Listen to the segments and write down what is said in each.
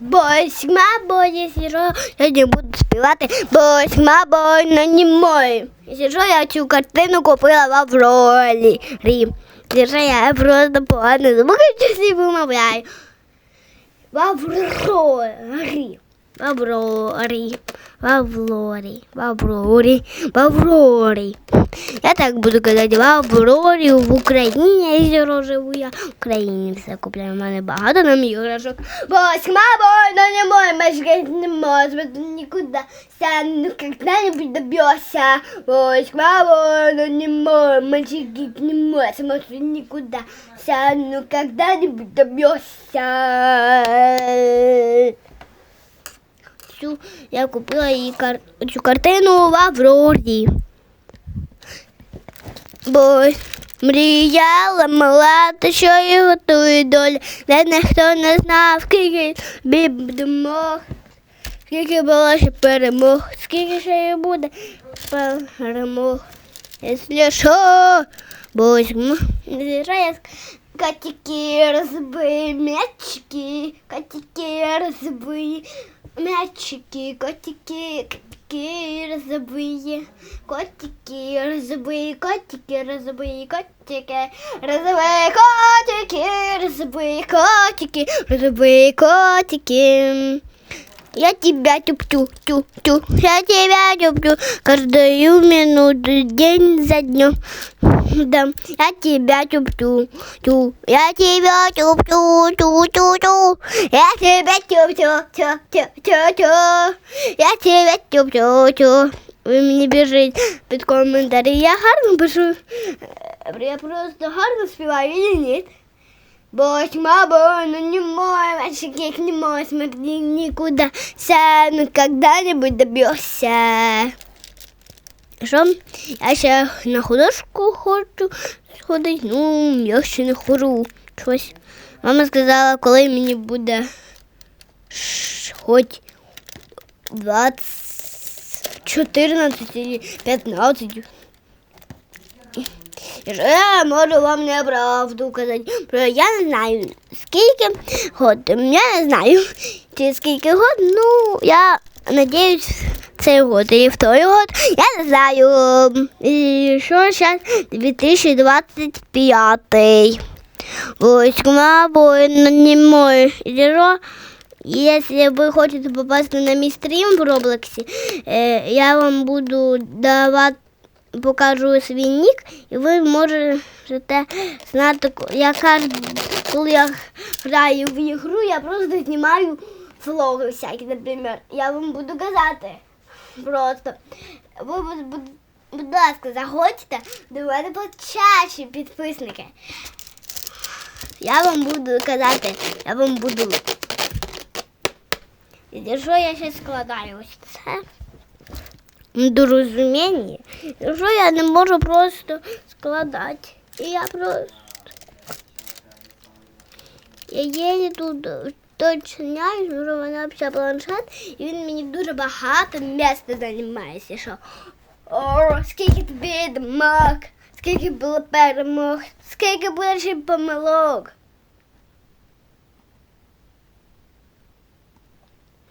Восьма боє сіжо. Сьогодні буду співати Восьма бой на німої. Сіжо я цю картину купила в Авролі. Рім. Сіжо я просто погано звуки часі вимовляю. В Аврорі. В Аврорі. В Аврорі. В. Я так буду казати, в Аврорі, в Україні я живу, я в Україні все купляю. У мене багато нам іграшок. Восьма война не мой, мешкать не может нікуди. Ся ну когда-нибудь добьешься. Восьма война не мой, мальчики не может никуда. Ся ну когда-нибудь добьешься. Я купила її кар... цю картину в Аврорі. Бо мріяла мала, та що і готує доля, де ніхто не знав, скільки біб думок, скільки було ще перемог, скільки ще і буде перемог. Якщо що, я Котики розбий, м'ячики, котики розбий, м'ячики, котики, котики розбий, котики розбий, котики розбий, котики розбий, котики розбий, котики розбий, котики. Я тебя люблю, тю, тю, я тебя люблю каждую минуту, день за днем. Да, я тебя люблю, тю, я тебя люблю, тю, тю, тю, я тебя люблю, тю, тю, тю, тю, я тебя люблю, тю. Ви мені біжить під коментарі. Я гарно пишу. Я просто гарно співаю, і ні. Восьма бона не мой, мальчик не мой, смотри никуда, сам когда-нибудь добьешься. Що? Я ще на художку хочу сходити, ну, я ще не хожу. Щось. Мама сказала, коли мені буде ш- хоч 20, 14 чи 15. Я можу вам неправду казати. Я не знаю скільки год. Я не знаю, чи скільки год. Ну, я надіюсь, цей год і в той год. Я не знаю. І що зараз 2025. Восьма воїна не мой. Зіро. Если вы хотите попасть на мій стрім в Роблоксі, е, я вам буду давати покажу свій нік, і ви можете знати, яка коли я граю в ігру, я просто знімаю влоги всякі, наприклад. Я вам буду казати просто. Ви, будь ласка, заходьте до мене почаще підписники. Я вам буду казати, я вам буду. І що я ще складаю ось це? Недорозуміння, що я не можу просто складати. І я просто. Я єлі тут точняю, що в мене взагалі планшет, і він мені дуже багато місця займає, що. О, скільки тобі відмок, скільки було перемог, скільки буде ще помилок.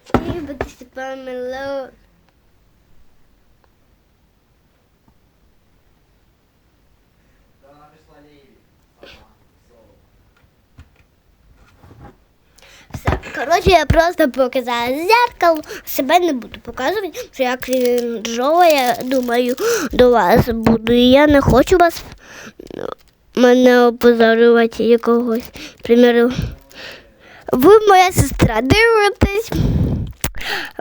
Скільки буде помилок. Все. Коротше, я просто показала зеркало, себе не буду показувати, що я крінжова, я думаю, до вас буду. І я не хочу вас ну, мене опозорювати якогось. Приміру, ви моя сестра дивитесь.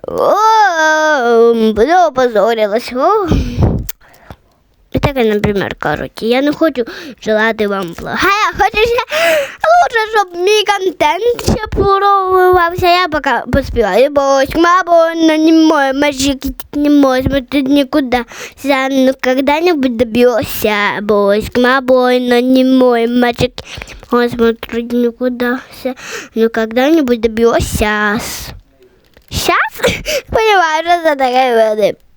О, буду опозорилась. Так, наприклад, кажуть, я не хочу желати вам плохо. Я хочу ще лучше, щоб мій контент ще проривався. Я поки поспіваю, бо мабо не мой мальчик не може тут нікуди. Я ну когда-нибудь добьешься, бо мабо не мой мальчик не смотреть никуда. Ну когда-нибудь добьешься. Сейчас? Понимаю, что это такое будет.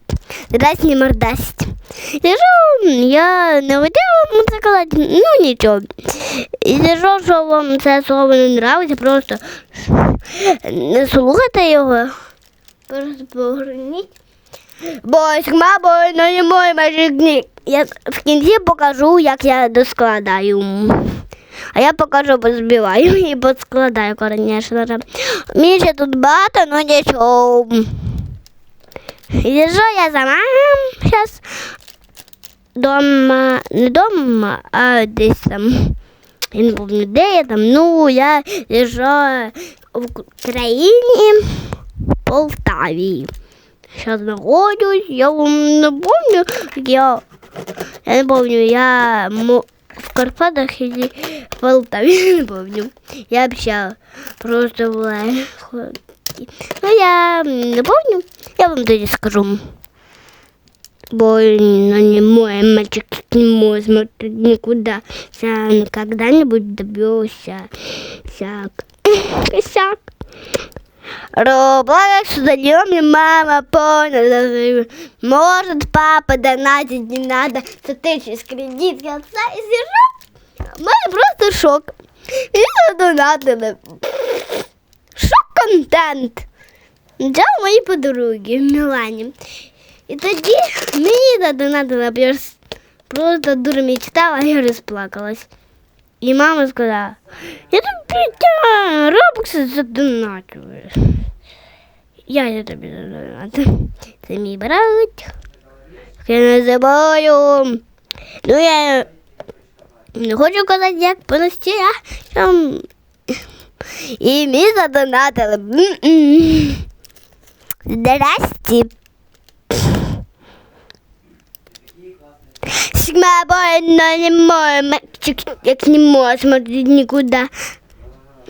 Здрасте, мордасть. Сижу, я не це казати, ну нічого. І сижу, що вам це слово не нравиться, просто не слухайте його. Просто погорніть. Бо мабо, ну не мой мажик. Я в кінці покажу, як я доскладаю. А я покажу, позбиваю і поскладаю, звісно. Мені ще тут багато, ну нічого. Що я сама зараз дома, не дома, а десь там. Я не пам'ятаю, де я там. Ну, я лежу в країні в Полтаві. Сейчас знаходжусь, я вам не помню, я, я не помню, я в Карпатах или в Полтаве, не помню. Я общала, просто была. Ну, я не помню, я вам тоді скажу. Бо ну, не мой мальчик не мой смотреть никуда. Я когда-нибудь добьешься. Сяк. Сяк. Роблокс даем мама поняла. Может папа донатить не надо. За тысяч кредит я отца и сижу. Мене просто шок. І задонатили. Шок-контент. Це мої подруги в Мілані. І тоді мені задонатила, я просто дуже мечтала і розплакалась. І мама сказала, я тобі робокси задонатую. Я не тобі задонатив. Це мій брат. Я не забою. Ну я не хочу казати, як понести, а там. І мені задонатили. М-м. Здрасте. Сигма больно не мой мальчик, як не мой смотреть никуда.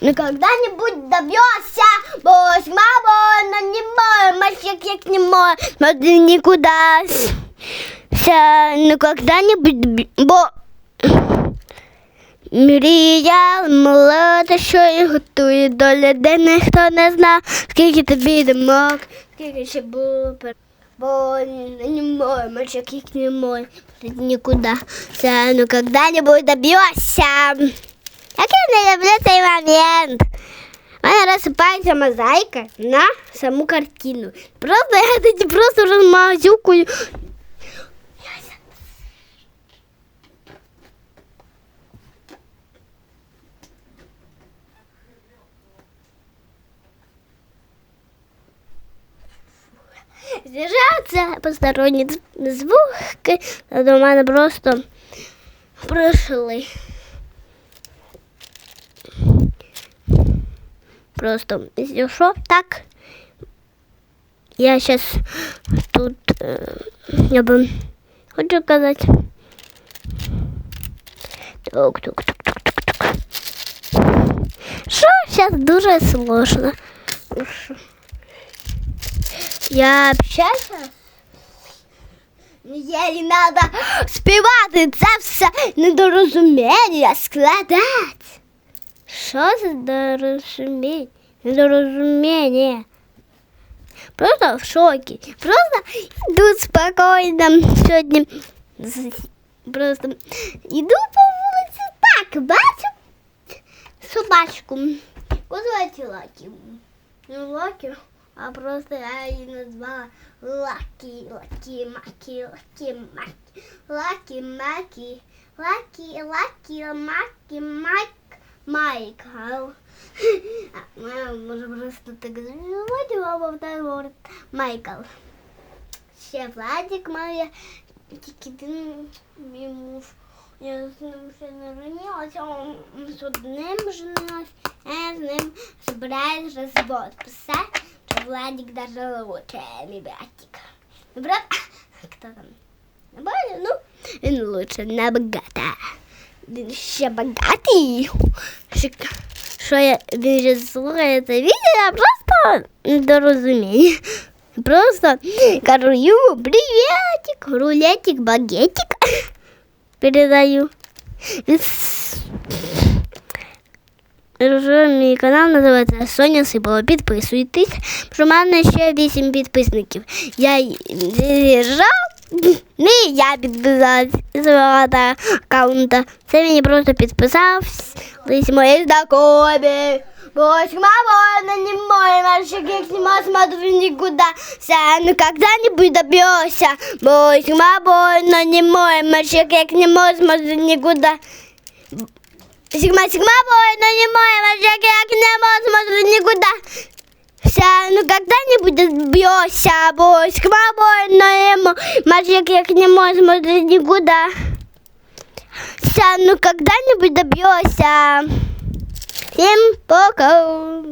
Ну когда-нибудь добьешься, бо сигма больно не мой мальчик, як не мой смотреть никуда. Ся, ну когда-нибудь, доб'ю- бо Мрія молода, що і готує доля, де ніхто не знав, скільки тобі думок, скільки ще було пер... Бо не мой мальчик, як не мой, нікуди. Це, ну когда-нибудь доб'єшся. Як я не люблю цей момент. У розсипається мозаїка на саму картину. Просто я тоді просто розмазюкую. З'їжджаються посторонні дз- звуки, до мене просто пройшли. Просто зійшов так. Я зараз тут е, я би хочу казати. Тук, тук, тук, тук, тук, тук. Що зараз дуже сложно. Що? Я общаюся. Мені треба співати це все недорозуміння складати. Що це недорозуміння? Недорозуміння. Просто в шокі. Просто йду спокійно сьогодні. З- Просто йду по вулиці так, бачу собачку. Називається Лакі. Не Лакі, А просто я її назвала Лакі, Лакі, Макі, Лакі, Макі, Лакі, Макі, Лакі, Лакі, Макі, Майк. А, Мама може просто так звати, мама так говорить Майкл. Ще Владик моя, тільки він мій. Я з ним ще не женилася, он з одним женилась, а я з ним збираюсь розвод писати, Владик даже лучше, мій братик. Мій брат, хто там? Набагато? Ну, він лучше, набагато. Він ще багатий. Шик- Що я, він же слухає це відео, я просто недорозумію. Просто кажу йому приветик, рулетик, багетик. Передаю. Він с- Вже Мій канал називається Соня Сипова. Підписуйтесь, що в мене ще 8 підписників. Я й- з'їжджав Ну і я підписалась з свого та аккаунта. Це мені просто підписався мої знакомі. Боже, мама, она не мой мальчик, я к нему смотрю никуда. Сам когда-нибудь добьешься. Боже, мама, она не мой мальчик, я к нему смотрю никуда. Сигма, сигма, бой, но не мой мальчик, я к нему смотрю никуда. Вся, ну когда-нибудь добьешься, бой, сигма, бой, но не мой мальчик, я к нему смотрю никуда. Вся, ну когда-нибудь добьешься. Всім пока.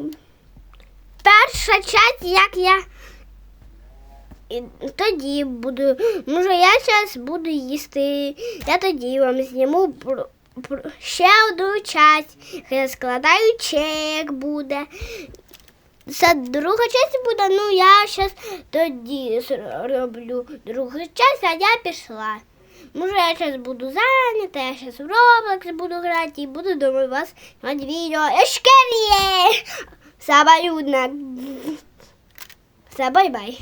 Перша часть, як я і тоді буду. Може, я зараз буду їсти. Я тоді вам зніму про, про ще одну часть. Складаю чек буде. Це друга часть буде, ну я зараз тоді роблю другу часть, а я пішла. Може, я зараз буду зайнята, я зараз в Roblox буду грати і буду думаю вас знімати відео. Ешкеріє! Сабаюдна. Все, бай-бай.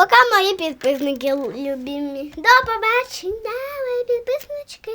Пока мої підписники любимі. До побачення, мої підписнички.